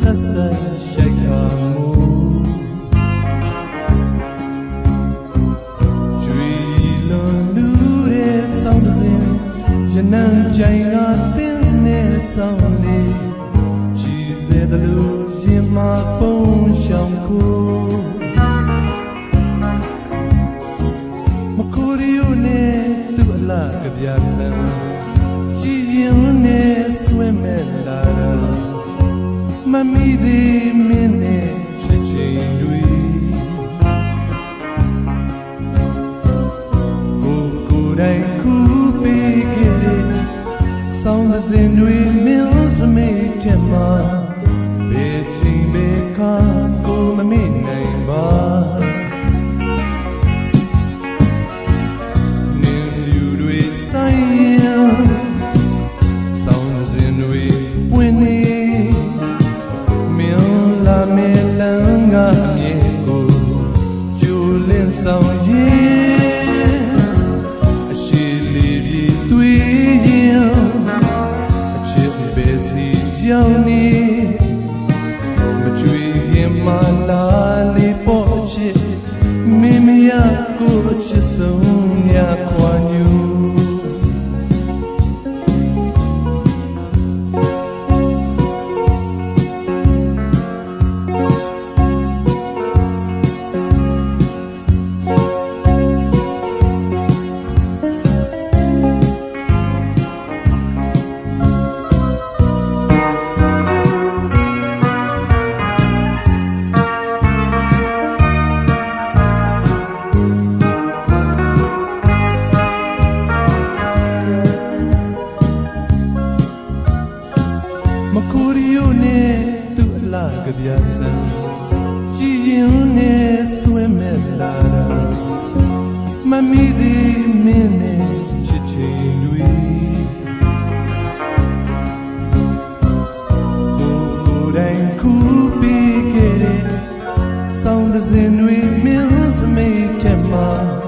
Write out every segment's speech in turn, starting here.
ဆက်ဆက်ရိုက်ပါမူကြွေလွန်လူရဲ့ဆောင်းစဉ်ရနံကြိုင်ကတင်းနဲ့ဆောင်းနေကြည်စေသလိုရင်မပုံရှောင်ခု ရီယိုနဲ့သူ့အလားကပြဆန်ကြည်ရင်နဲ့ဆွဲမဲ့လာတာမမီသေးမင်းနဲ့ချစ်ချင်းတွေကိုကိုယ်တိုင်ခုပေးခဲ့တဲ့ဆောင်းသစဉ်တွေ တွေပွင့်နေမင်းလာမေလန်းကမြေကိုကျူလင်းဆောင်ရင်အရှိလေးပြီးတွေ့ရင်အချစ်ပဲစီရောက်နေမကြွေခင်မလာလေးပေါ်ချစ်မင်းမရကိုချစ်ဆုံးညခွာညူ ကပြဆန်ကြည်ရင်နဲ့ဆွဲမဲ့လာတာမမီသေးမင်းနဲ့ချစ်ချင်းတွေကိုကိုယ်တိုင်ခုပြီးခဲ့တဲ့ဆောင်းတဲ့စဉ်တွေမင်းစမေးတဲ့မှာ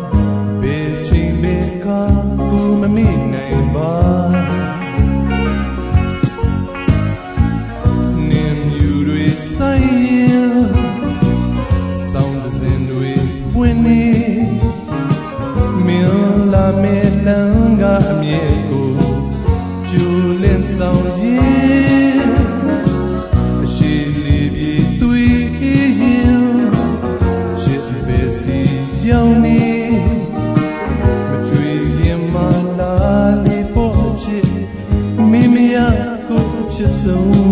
ချ